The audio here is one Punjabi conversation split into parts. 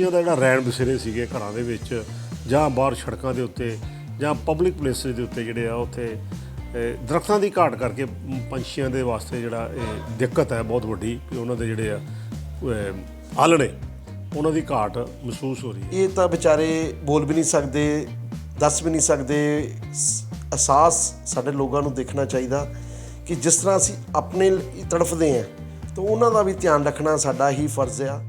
ਪੰਛੀਆਂ ਦਾ ਜਿਹੜਾ ਰਹਿਣ ਬਸੇਰੇ ਸੀਗੇ ਘਰਾਂ ਦੇ ਵਿੱਚ ਜਾਂ ਬਾਹਰ ਸੜਕਾਂ ਦੇ ਉੱਤੇ ਜਾਂ ਪਬਲਿਕ ਪਲੇਸਿਸ ਦੇ ਉੱਤੇ ਜਿਹੜੇ ਆ ਉੱਥੇ ਅਹ, ਦਰਖਤਾਂ ਦੀ ਘਾਟ ਕਰਕੇ ਪੰਛੀਆਂ ਦੇ ਵਾਸਤੇ ਜਿਹੜਾ ਇਹ ਦਿੱਕਤ ਹੈ ਬਹੁਤ ਵੱਡੀ ਕਿ ਉਹਨਾਂ ਦੇ ਜਿਹੜੇ ਆ ਅਹ, ਆਲਣੇ ਉਹਨਾਂ ਦੀ ਘਾਟ ਮਹਿਸੂਸ ਹੋ ਰਹੀ ਹੈ। ਇਹ ਤਾਂ ਵਿਚਾਰੇ ਬੋਲ ਵੀ ਨਹੀਂ ਸਕਦੇ ਦੱਸ ਵੀ ਨਹੀਂ ਸਕਦੇ। ਅਹਿਸਾਸ ਸਾਡੇ ਲੋਕਾਂ ਨੂੰ ਦੇਖਣਾ ਚਾਹੀਦਾ ਕਿ ਜਿਸ ਤਰ੍ਹਾਂ ਅਸੀਂ ਆਪਣੇ ਤੜਫਦੇ ਹਾਂ ਤਾਂ ਉਹਨਾਂ ਦਾ ਵੀ ਧਿਆਨ ਰੱਖਣਾ ਸਾਡਾ ਹੀ ਫਰਜ਼ ਆ।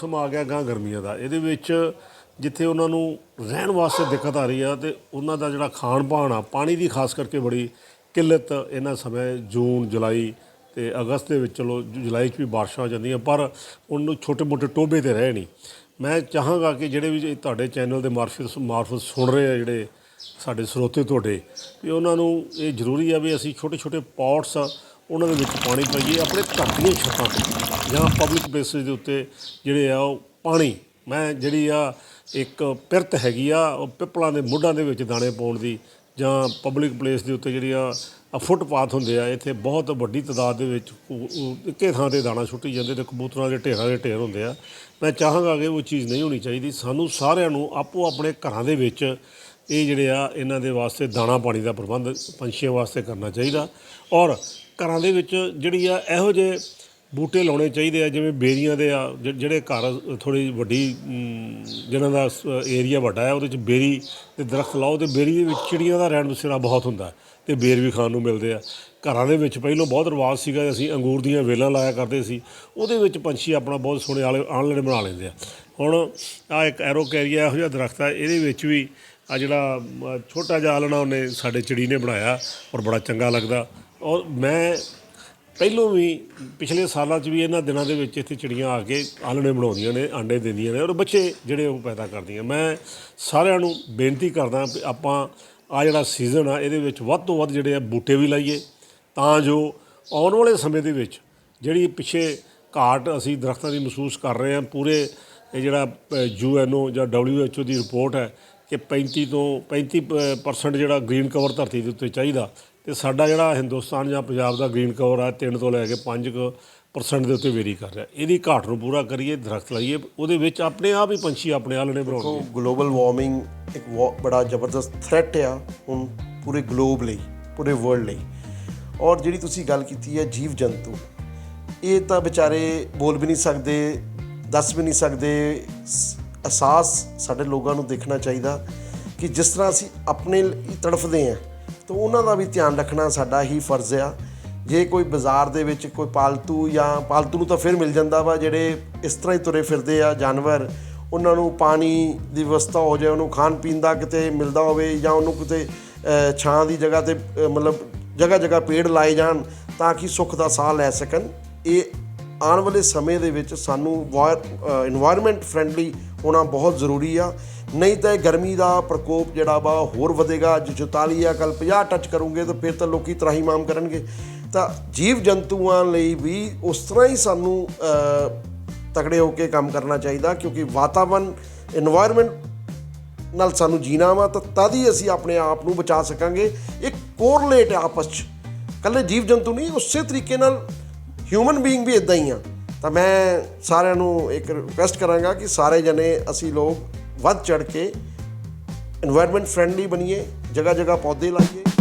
ਮੌਸਮ ਆ ਗਿਆ ਗਾਂ ਗਰਮੀਆਂ ਦਾ। ਇਹਦੇ ਵਿੱਚ ਜਿੱਥੇ ਉਹਨਾਂ ਨੂੰ ਰਹਿਣ ਵਾਸਤੇ ਦਿੱਕਤ ਆ ਰਹੀ ਆ ਤੇ ਉਹਨਾਂ ਦਾ ਜਿਹੜਾ ਖਾਣ ਪਾਣ ਆ, ਪਾਣੀ ਦੀ ਖਾਸ ਕਰਕੇ ਬੜੀ ਕਿੱਲਤ ਇਹਨਾਂ ਸਮੇਂ ਜੂਨ, ਜੁਲਾਈ ਤੇ ਅਗਸਤ ਦੇ ਵਿੱਚ ਚਲੋ ਜੁਲਾਈ 'ਚ ਵੀ ਬਾਰਿਸ਼ਾਂ ਹੋ ਜਾਂਦੀਆਂ, ਪਰ ਉਹਨੂੰ ਛੋਟੇ ਮੋਟੇ ਟੋਬੇ ਤੇ ਰਹੇ ਨਹੀਂ। ਮੈਂ ਚਾਹਾਂਗਾ ਕਿ ਜਿਹੜੇ ਵੀ ਤੁਹਾਡੇ ਚੈਨਲ ਦੇ ਮਾਰਫਤ ਮਾਰਫਤ ਸੁਣ ਰਹੇ ਆ ਜਿਹੜੇ ਸਾਡੇ ਸਰੋਤੇ ਤੁਹਾਡੇ, ਵੀ ਉਹਨਾਂ ਨੂੰ ਇਹ ਜ਼ਰੂਰੀ ਆ ਵੀ ਅਸੀਂ ਛੋਟੇ ਛੋਟੇ ਪੌਟਸ ਉਹਨਾਂ ਦੇ ਵਿੱਚ ਪਾਣੀ ਪਾਈਏ ਆਪਣੇ ਘਰ ਦੀਆਂ ਛੱਤਾਂ ਤੇ। ਜਾਂ ਪਬਲਿਕ ਪਲੇਸਿਸ ਦੇ ਉੱਤੇ ਜਿਹੜੇ ਆ ਉਹ ਪਾਣੀ। ਮੈਂ ਜਿਹੜੀ ਆ ਇੱਕ ਪਿਰਤ ਹੈਗੀ ਆ, ਉਹ ਪਿੱਪਲਾਂ ਦੇ ਮੁੱਢਾਂ ਦੇ ਵਿੱਚ ਦਾਣੇ ਪਾਉਣ ਦੀ ਜਾਂ ਪਬਲਿਕ ਪਲੇਸ ਦੇ ਉੱਤੇ ਜਿਹੜੀ ਆ ਆ ਫੁੱਟਪਾਥ ਹੁੰਦੇ ਆ, ਇੱਥੇ ਬਹੁਤ ਵੱਡੀ ਤਾਦਾਦ ਦੇ ਵਿੱਚ ਉਹ- ਇੱਕੇ ਥਾਂ ਤੇ ਦਾਣਾ ਸੁੱਟੀ ਜਾਂਦੇ ਤੇ ਕਬੂਤਰਾਂ ਦੇ ਢੇਰਾਂ ਦੇ ਢੇਰ ਹੁੰਦੇ ਆ। ਮੈਂ ਚਾਹਾਂਗਾ ਕਿ ਉਹ ਚੀਜ਼ ਨਹੀਂ ਹੋਣੀ ਚਾਹੀਦੀ। ਸਾਨੂੰ ਸਾਰਿਆਂ ਨੂੰ ਆਪੋ ਆਪਣੇ ਘਰਾਂ ਦੇ ਵਿੱਚ ਇਹ ਜਿਹੜੇ ਆ, ਇਹਨਾਂ ਦੇ ਵਾਸਤੇ ਦਾਣਾ ਪਾਣੀ ਦਾ ਪ੍ਰਬੰਧ ਪੰਛੀਆਂ ਵਾਸਤੇ ਕਰਨਾ ਚਾਹੀਦਾ। ਔਰ ਘਰਾਂ ਦੇ ਵਿੱਚ ਜਿਹੜੀ ਆ ਇਹੋ ਜਿਹੇ ਬੂਟੇ ਲਾਉਣੇ ਚਾਹੀਦੇ ਆ ਜਿਵੇਂ ਬੇਰੀਆਂ ਦੇ ਆ ਜਿ- ਜਿਹੜੇ ਘਰ ਥੋੜੀ ਵੱਡੀ ਅਮ, ਜਿਨ੍ਹਾਂ ਦਾ ਏਰੀਆ ਵੱਡਾ ਹੈ ਉਹਦੇ ਚ ਬੇਰੀ ਦੇ ਦਰਖਤ ਲਾਓ ਤੇ ਬੇਰੀ ਦੇ ਵਿੱਚ ਚਿੜੀਆਂ ਦਾ ਰਹਿਣ ਬਸੇਰਾ ਬਹੁਤ ਹੁੰਦਾ ਤੇ ਬੇਰ ਵੀ ਖਾਣ ਨੂੰ ਮਿਲਦੇ ਆ। ਘਰਾਂ ਦੇ ਵਿੱਚ ਪਹਿਲਾਂ ਬਹੁਤ ਰਿਵਾਜ ਸੀਗਾ ਅਸੀਂ ਅੰਗੂਰ ਦੀਆਂ ਵੇਲਾਂ ਲਾਇਆ ਕਰਦੇ ਸੀ ਉਹਦੇ ਵਿੱਚ ਪੰਛੀ ਆਪਣਾ ਬਹੁਤ ਸੋਹਣੇ ਆਲੇ ਆਲਣੇ ਬਣਾ ਲੈਂਦੇ ਆ। ਹੁਣ ਆ ਇੱਕ ਐਰੋ ਕੈਰੀਆ ਇਹੋ ਜਿਹਾ ਦਰਖਤ ਆ ਇਹਦੇ ਵਿੱਚ ਵੀ ਆ ਜਿਹੜਾ ਅਮ, ਛੋਟਾ ਜਿਹਾ ਆਲਣਾ ਉਹਨੇ ਸਾਡੇ ਚਿੜੀ ਨੇ ਬਣਾਇਆ ਔਰ ਬੜਾ ਚੰਗਾ ਲੱਗਦਾ। ਔਰ ਮੈਂ ਪਹਿਲੋਂ ਵੀ ਪਿਛਲੇ ਸਾਲਾਂ 'ਚ ਵੀ ਇਹਨਾਂ ਦਿਨਾਂ ਦੇ ਵਿੱਚ ਇੱਥੇ ਚਿੜੀਆਂ ਆ ਕੇ ਆਲਣੇ ਬਣਾਉਂਦੀਆਂ ਨੇ, ਆਂਡੇ ਦਿੰਦੀਆਂ ਨੇ ਔਰ ਬੱਚੇ ਜਿਹੜੇ ਉਹ ਪੈਦਾ ਕਰਦੀਆਂ। ਮੈਂ ਸਾਰਿਆਂ ਨੂੰ ਬੇਨਤੀ ਕਰਦਾ ਵੀ ਆਪਾਂ ਆ ਜਿਹੜਾ ਸੀਜ਼ਨ ਆ, ਇਹਦੇ ਵਿੱਚ ਵੱਧ ਤੋਂ ਵੱਧ ਜਿਹੜੇ ਆ ਬੂਟੇ ਵੀ ਲਾਈਏ ਤਾਂ ਜੋ ਆਉਣ ਵਾਲੇ ਸਮੇਂ ਦੇ ਵਿੱਚ ਜਿਹੜੀ ਪਿੱਛੇ ਘਾਟ ਅਸੀਂ ਦਰਖਤਾਂ ਦੀ ਮਹਿਸੂਸ ਕਰ ਰਹੇ ਹਾਂ, ਪੂਰੇ ਇਹ ਜਿਹੜਾ ਯੂਐਨਓ ਜਾਂ WHO ਦੀ ਰਿਪੋਰਟ ਹੈ ਕਿ 35 ਤੋਂ 35% ਜਿਹੜਾ ਗ੍ਰੀਨ ਕਵਰ ਧਰਤੀ ਦੇ ਉੱਤੇ ਚਾਹੀਦਾ। ਤੇ ਸਾਡਾ ਜਿਹੜਾ ਹਿੰਦੁਸਤਾਨ ਜਾਂ ਪੰਜਾਬ ਦਾ ਗ੍ਰੀਨ ਕਵਰ ਆ 3 ਤੋਂ ਲੈ ਕੇ 5 ਪਰਸੈਂਟ ਦੇ ਉੱਤੇ ਵੇਰੀ ਕਰ ਰਿਹਾ। ਇਹਦੀ ਘਾਟ ਨੂੰ ਪੂਰਾ ਕਰੀਏ, ਦਰਖਤ ਲਾਈਏ, ਉਹਦੇ ਵਿੱਚ ਆਪਣੇ ਆਪ ਹੀ ਪੰਛੀ ਆਪਣੇ ਆਲਣੇ ਬਣਾਉਣਗੇ। ਦੇਖੋ ਗਲੋਬਲ ਵਾਰਮਿੰਗ ਇੱਕ ਵਾ- ਬੜਾ ਜ਼ਬਰਦਸਤ ਥ੍ਰੈਟ ਆ ਹੁਣ ਪੂਰੇ ਗਲੋਬ ਲਈ, ਪੂਰੇ ਵਰਲਡ ਲਈ। ਔਰ ਜਿਹੜੀ ਤੁਸੀਂ ਗੱਲ ਕੀਤੀ ਹੈ ਜੀਵ ਜੰਤੂ, ਇਹ ਤਾਂ ਵਿਚਾਰੇ ਬੋਲ ਵੀ ਨਹੀਂ ਸਕਦੇ, ਦੱਸ ਵੀ ਨਹੀਂ ਸਕਦੇ। ਅਹਿਸਾਸ ਸਾਡੇ ਲੋਕਾਂ ਨੂੰ ਦੇਖਣਾ ਚਾਹੀਦਾ ਕਿ ਜਿਸ ਤਰ੍ਹਾਂ ਅਸੀਂ ਆਪਣੇ ਲਈ ਤੜਫਦੇ ਹਾਂ ਤਾਂ ਉਹਨਾਂ ਦਾ ਵੀ ਧਿਆਨ ਰੱਖਣਾ ਸਾਡਾ ਹੀ ਫਰਜ਼ ਆ। ਜੇ ਕੋਈ ਬਾਜ਼ਾਰ ਦੇ ਵਿੱਚ ਕੋਈ ਪਾਲਤੂ ਜਾਂ ਪਾਲਤੂ ਨੂੰ ਤਾਂ ਫਿਰ ਮਿਲ ਜਾਂਦਾ ਵਾ, ਜਿਹੜੇ ਇਸ ਤਰ੍ਹਾਂ ਹੀ ਤੁਰੇ ਫਿਰਦੇ ਆ ਜਾਨਵਰ, ਉਹਨਾਂ ਨੂੰ ਪਾਣੀ ਦੀ ਵਿਵਸਥਾ ਹੋ ਜਾਏ, ਉਹਨੂੰ ਖਾਣ ਪੀਣ ਦਾ ਕਿਤੇ ਮਿਲਦਾ ਹੋਵੇ ਜਾਂ ਉਹਨੂੰ ਕਿਤੇ ਛਾਂ ਦੀ ਜਗ੍ਹਾ ਤੇ ਮਤਲਬ ਜਗ੍ਹਾ ਜਗ੍ਹਾ ਪੇੜ ਲਾਏ ਜਾਣ ਤਾਂ ਕਿ ਸੁੱਖ ਦਾ ਸਾਹ ਲੈ ਸਕਣ। ਇਹ ਆਉਣ ਵਾਲੇ ਸਮੇਂ ਦੇ ਵਿੱਚ ਸਾਨੂੰ ਇਨਵਾਇਰਨਮੈਂਟ ਫਰੈਂਡਲੀ ਹੋਣਾ ਬਹੁਤ ਜ਼ਰੂਰੀ ਆ। ਨਹੀਂ ਤਾਂ ਗਰਮੀ ਦਾ ਪ੍ਰਕੋਪ ਜਿਹੜਾ ਵਾ ਹੋਰ ਵਧੇਗਾ। ਅੱਜ 44 ਆ ਕੱਲ 50 ਟੱਚ ਕਰੂਗੇ ਤਾਂ ਫਿਰ ਤਾਂ ਲੋਕੀ ਤਰਾਹੀ ਮਾਮ ਕਰਨਗੇ। ਤਾਂ ਜੀਵ ਜੰਤੂਆਂ ਲਈ ਵੀ ਉਸ ਤਰ੍ਹਾਂ ਹੀ ਸਾਨੂੰ ਤਕੜੇ ਹੋ ਕੇ ਕੰਮ ਕਰਨਾ ਚਾਹੀਦਾ ਕਿਉਂਕਿ ਵਾਤਾਵਰਨ এনवायरमेंट ਨਾਲ ਸਾਨੂੰ ਜੀਣਾ ਵਾ ਤਾਂ ਤਦ ਹੀ ਅਸੀਂ ਆਪਣੇ ਆਪ ਨੂੰ ਬਚਾ ਸਕਾਂਗੇ। ਇੱਕ ਕੋਰਲੇਟ ਆਪਸ ਚ। ਕੱਲੇ ਜੀਵ ਜੰਤੂ ਨਹੀਂ, ਉਸੇ ਤਰੀਕੇ ਨਾਲ ਹਿਊਮਨ ਬੀਇੰਗ ਵੀ ਇਦਾਂ ਹੀ ਆ। ਤਾਂ ਮੈਂ ਸਾਰਿਆਂ ਨੂੰ ਇੱਕ ਰਿਕਵੈਸਟ ਕਰਾਂਗਾ ਕਿ ਸਾਰੇ ਜਣੇ, ਅਸੀਂ ਲੋਕ ਵੱਧ ਚੜ ਕੇ এনवायरमेंट ਫਰੈਂਡਲੀ ਬਣੀਏ ਜਗ੍ਹਾ ਜਗ੍ਹਾ ਪੌਦੇ ਲਾਈਏ।